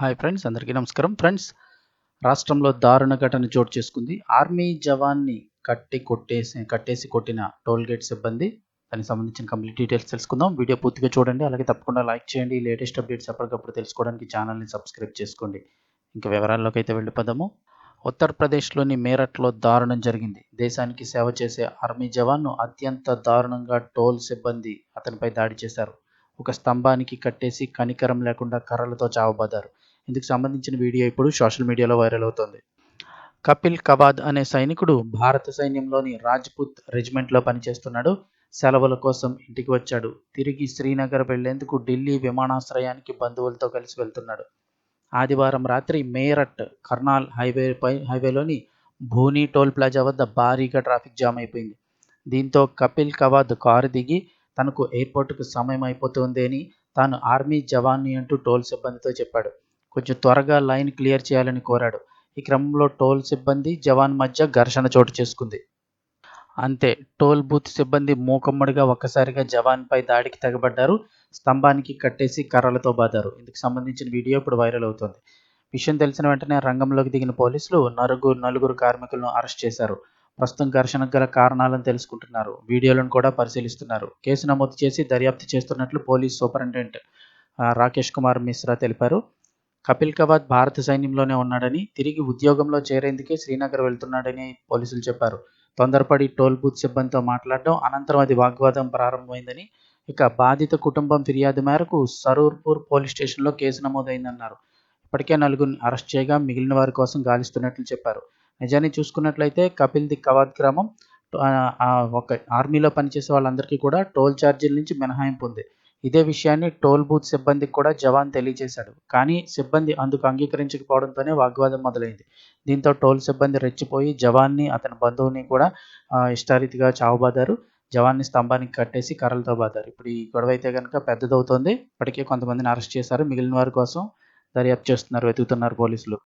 Hi friends అందరికీ నమస్కారం. Friends రాష్ట్రంలో దారుణ ఘటన చోటు చేసుకుంది. ఆర్మీ జవాన్ని కట్టి కొట్టేసి కట్టేసి కొట్టిన టోల్గేట్ సిబ్బంది దానికి సంబంధించిన కంప్లీట్ డీటెయిల్స్ తెలుసుకుందాం. వీడియో పూర్తిగా చూడండి. అలాగే తప్పకుండా లైక్ చేయండి. లేటెస్ట్ అప్డేట్స్ ఎప్పటికప్పుడు తెలుసుకోవడానికి ఛానల్ని సబ్స్క్రైబ్ చేసుకోండి. ఇంకా వివరాల్లోకి అయితే వెళ్ళిపోదాము. ఉత్తరప్రదేశ్లోని మేరట్లో దారుణం జరిగింది. దేశానికి సేవ చేసే ఆర్మీ జవాన్ను అత్యంత దారుణంగా టోల్ సిబ్బంది అతనిపై దాడి చేశారు. ఒక స్తంభానికి కట్టేసి కనికరం లేకుండా కర్రలతో చావబాదారు ఇందుకు సంబంధించిన వీడియో ఇప్పుడు సోషల్ మీడియాలో వైరల్ అవుతోంది. కపిల్ కవాద్ అనే సైనికుడు భారత సైన్యంలోని రాజ్పుత్ రెజిమెంట్లో పనిచేస్తున్నాడు. సెలవుల కోసం ఇంటికి వచ్చాడు. తిరిగి శ్రీనగర్ వెళ్ళేందుకు ఢిల్లీ విమానాశ్రయానికి బంధువులతో కలిసి వెళ్తున్నాడు. ఆదివారం రాత్రి మేరట్ కర్నాల్ హైవేపై హైవేలోని భూని టోల్ ప్లాజా వద్ద భారీగా ట్రాఫిక్ జామ్ అయిపోయింది. దీంతో కపిల్ కవాద్ కారు దిగి తనకు ఎయిర్పోర్టుకు సమయం అయిపోతుంది అని తాను ఆర్మీ జవాన్ని అంటూ టోల్ సిబ్బందితో చెప్పాడు. కొంచెం త్వరగా లైన్ క్లియర్ చేయాలని కోరాడు. ఈ క్రమంలో టోల్ సిబ్బంది జవాన్ మధ్య ఘర్షణ చోటు చేసుకుంది. అంతే టోల్ బూత్ సిబ్బంది మూకమ్మడిగా ఒక్కసారిగా జవాన్పై దాడికి తెగబడ్డారు. స్తంభానికి కట్టేసి కర్రలతో బాదారు. ఇందుకు సంబంధించిన వీడియో ఇప్పుడు వైరల్ అవుతోంది. విషయం తెలిసిన వెంటనే రంగంలోకి దిగిన పోలీసులు నలుగురు నలుగురు కార్మికులను అరెస్ట్ చేశారు. ప్రస్తుతం ఘర్షణకు గల కారణాలను తెలుసుకుంటున్నారు. వీడియోలను కూడా పరిశీలిస్తున్నారు. కేసు నమోదు చేసి దర్యాప్తు చేస్తున్నట్లు పోలీస్ సూపరింటెండెంట్ రాకేష్ కుమార్ మిశ్రా తెలిపారు. కపిల్ కవాద్ భారత సైన్యంలోనే ఉన్నాడని తిరిగి ఉద్యోగంలో చేరేందుకే శ్రీనగర్ వెళ్తున్నాడని పోలీసులు చెప్పారు. తొందరపడి టోల్ బూత్ సిబ్బందితో మాట్లాడడం అనంతరం అది వాగ్వాదం ప్రారంభమైందని ఇక బాధిత కుటుంబం ఫిర్యాదు మేరకు సరూర్పూర్ పోలీస్ స్టేషన్లో కేసు నమోదైందన్నారు. ఇప్పటికే నలుగురిని అరెస్ట్ చేయగా మిగిలిన వారి కోసం గాలిస్తున్నట్లు చెప్పారు. నిజాన్ని చూసుకున్నట్లయితే కపిల్ ది కవాద్ గ్రామం ఒక ఆర్మీలో పనిచేసే వాళ్ళందరికీ కూడా టోల్ ఛార్జీల నుంచి మినహాయింపు ఉంది. ఇదే విషయాన్ని టోల్ బూత్ సిబ్బందికి కూడా జవాన్ తెలియజేశాడు. కానీ సిబ్బంది అందుకు అంగీకరించకపోవడంతోనే వాగ్వాదం మొదలైంది. దీంతో టోల్ సిబ్బంది రెచ్చిపోయి జవాన్ని అతని బంధువుని కూడా ఇష్టారీతిగా చావుబాదారు. జవాన్ని స్తంభానికి కట్టేసి కర్రలతో బాదారు. ఇప్పుడు ఈ గొడవ అయితే కనుక పెద్దదవుతోంది. ఇప్పటికే కొంతమందిని అరెస్ట్ చేశారు. మిగిలిన వారి కోసం దర్యాప్తు చేస్తున్నారు వెతుకుతున్నారు పోలీసులు.